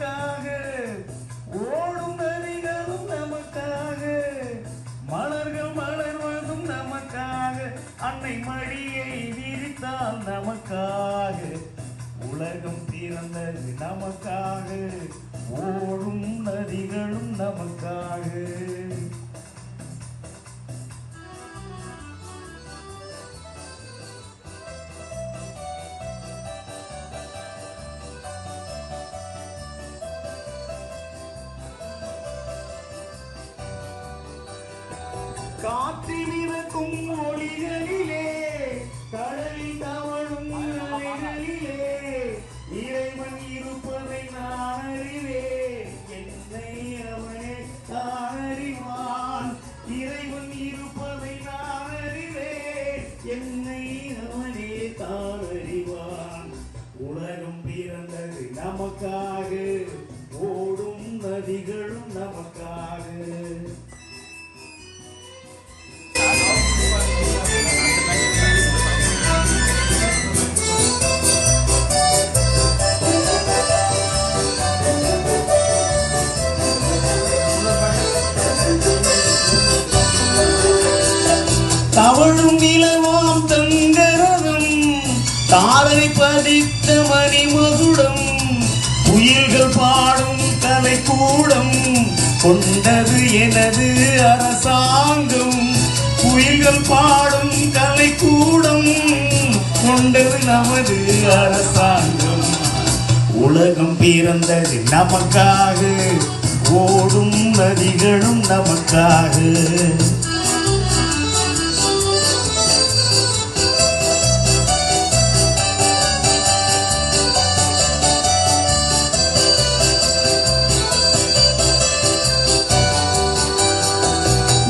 நமக்காக ஓடும் நதிகளும் நமக்காக மலர்கள் மலர்வதும் நமக்காக அன்னை மடியை விரித்தால் நமக்காக உலகம் பிறந்தது நமக்காக ஓடும் நதிகளும் நமக்காக. காற்றில் ஒளிகளிலே கடலில் தவழும் அலைகளிலே இறைவன் இருப்பதை நான் அறிவேன். என்னை அவனே தான் அறிவான் இறைவன் இருப்பதை நான் அறிவேன். என்னை அவனே தான் அறிவான் உலகம் பிறந்தது நமக்காக. அவளும் நிலவாம் தங்கரதம் தாரை பதித்த மணிமகுடம். உயிர்கள் பாடும் கலைக்கூடம் கொண்டது எனது அரசாங்கம். குயில்கள் பாடும் கலைக்கூடம் கொண்டது நமது அரசாங்கம். உலகம் பிறந்தது நமக்காக. ஓடும் நதிகளும் நமக்காக.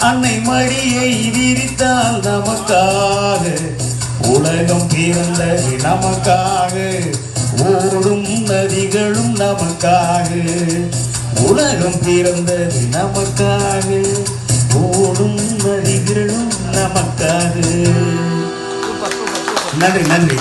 அன்னை மடியை விரித்தால் நமக்காக. உலகம் பிறந்தது நமக்காக. ஓடும் நதிகளும் நமக்காக. உலகம் பிறந்தது நமக்காக. ஓடும் நதிகளும் நமக்காக. நன்றி நன்றி.